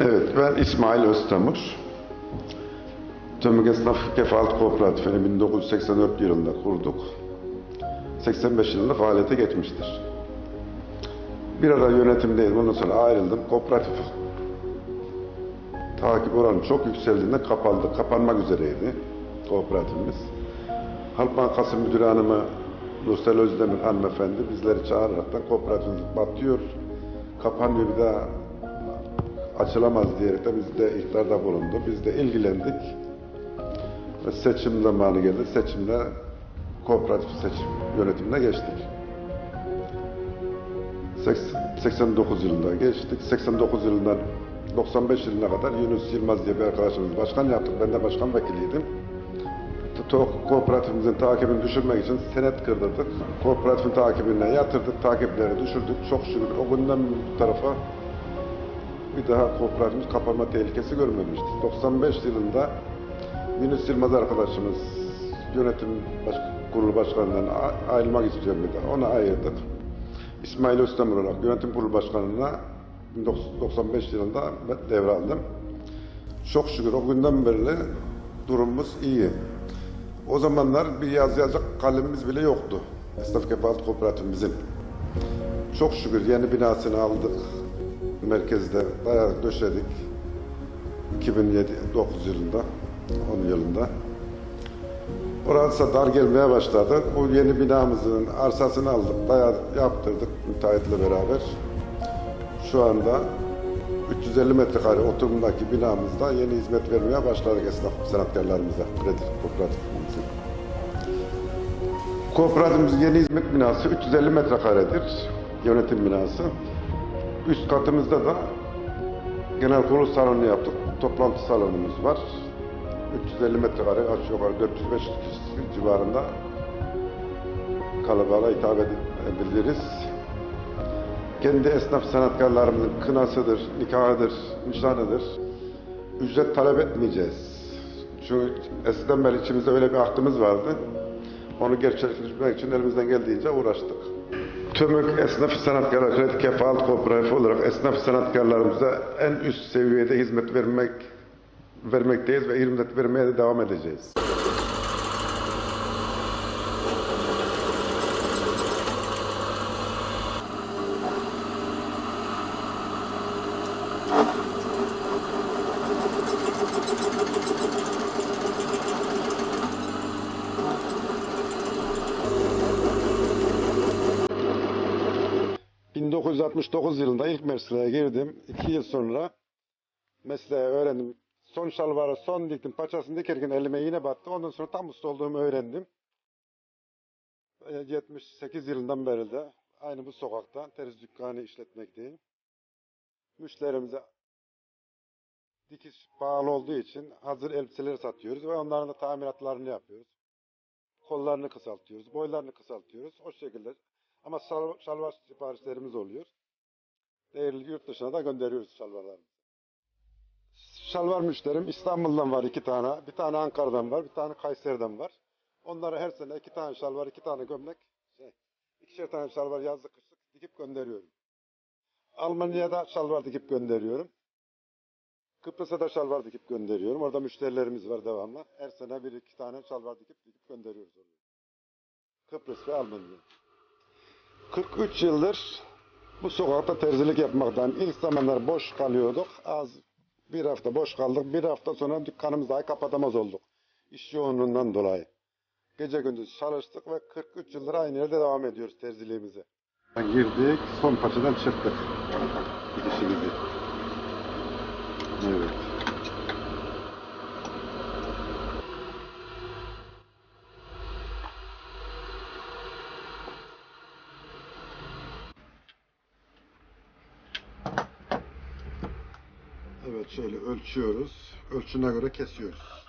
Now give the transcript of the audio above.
Evet, ben İsmail Öztemur. Tömük Esnaf Kefalet Kooperatifini 1984 yılında kurduk. 85 yılında faaliyete geçmiştir. Bir ara yönetimdeydim, ondan sonra ayrıldım. Kooperatif takip oranı çok yükseldiğinde kapandı. Kapanmak üzereydi kooperatifimiz. Halk Bankası Müdürü Hanımı Nursel Özdemir hanımefendi bizleri çağıraraktan kooperatifimiz batıyor, kapanıyor bir daha açılamaz diyerek de biz de ihtarda bulundu. Biz de ilgilendik. Ve seçim zamanı geldi. Seçimle kooperatif seçim yönetimine geçtik. Seks- 89 yılında geçtik. 89 yılından 95 yılına kadar Yunus Yılmaz diye bir arkadaşımız başkan yaptık. Ben de başkan vekiliydim. To- Kooperatifimizin takibini düşürmek için senet kırdırdık. Kooperatifin takibine yatırdık, takipleri düşürdük. Çok şükür o günden bu tarafa bir daha kooperatifimiz kapanma tehlikesi görmemişti. 95 yılında Yunus Yılmaz arkadaşımız yönetim baş, kurulu başkanından ayrılmak istiyor bir daha. Onu ayırdık. İsmail Özdemir olarak yönetim kurulu başkanına 1995 yılında devraldım. Çok şükür o günden beri durumumuz iyi. O zamanlar bir yaz yazacak kalemimiz bile yoktu. Esnaf Kefalet Kooperatifimizin. Çok şükür yeni binasını aldık. Merkezde dayağı döşedik. 2007 9 yılında, 10 yılında. Orası dar gelmeye başladı. Bu yeni binamızın arsasını aldık, dayağı yaptırdık müteahhitle beraber. Şu anda 350 metrekare oturumdaki binamızda yeni hizmet vermeye başladık esnaf sanatkarlarımıza, kredi kooperatifimizin. Kooperatifimizin yeni hizmet binası 350 metrekaredir, yönetim binası. Üst katımızda da genel kurul salonu yaptık, toplantı salonumuz var. 350 metrekare, aşağı yukarı 405 kişi civarında kalabalığa hitap edebiliriz kendi esnaf sanatkarlarımızın kınasıdır, nikahıdır, nişanıdır. Ücret talep etmeyeceğiz. Çünkü eskiden beri içimizde öyle bir aklımız vardı. Onu gerçekleştirmek için elimizden geldiğince uğraştık. Tümük Esnaf Sanatkarlar Kredi Kefalet Kooperatifi olarak esnaf sanatkarlarımıza en üst seviyede hizmet vermek vermekteyiz ve hizmet vermeye de devam edeceğiz. ...1969 yılında ilk mesleğe girdim. İki yıl sonra mesleği öğrendim. Son şalvarı son diktim. Paçasını dikerken elime iğne battı. Ondan sonra tam usta olduğumu öğrendim. E, 78 yılından beri de aynı bu sokakta terzi dükkanı işletmekteyim. Müşterimize dikiş pahalı olduğu için hazır elbiseleri satıyoruz ve onların da tamiratlarını yapıyoruz. Kollarını kısaltıyoruz, boylarını kısaltıyoruz. O şekilde. Ama şal- şalvar siparişlerimiz oluyor. Değerli yurt dışına da gönderiyoruz şalvarlarımızı. Şalvar müşterim İstanbul'dan var iki tane. Bir tane Ankara'dan var, bir tane Kayseri'den var. Onlara her sene iki tane şalvar, iki tane gömlek, şey, ikişer tane şalvar yazlık kışlık dikip gönderiyorum. Almanya'da şalvar dikip gönderiyorum. Kıbrıs'a da şalvar dikip gönderiyorum. Orada müşterilerimiz var devamlı. Her sene bir iki tane şalvar dikip dikip gönderiyoruz oraya. Kıbrıs ve Almanya. 43 yıldır bu sokakta terzilik yapmaktan ilk zamanlar boş kalıyorduk. Az bir hafta boş kaldık. Bir hafta sonra dükkanımızı dahi kapatamaz olduk. İş yoğunluğundan dolayı. Gece gündüz çalıştık ve 43 yıldır aynı yerde devam ediyoruz terziliğimize. Girdik, son paçadan çıktık gidişimizi. Evet. Evet şöyle ölçüyoruz. Ölçüne göre kesiyoruz.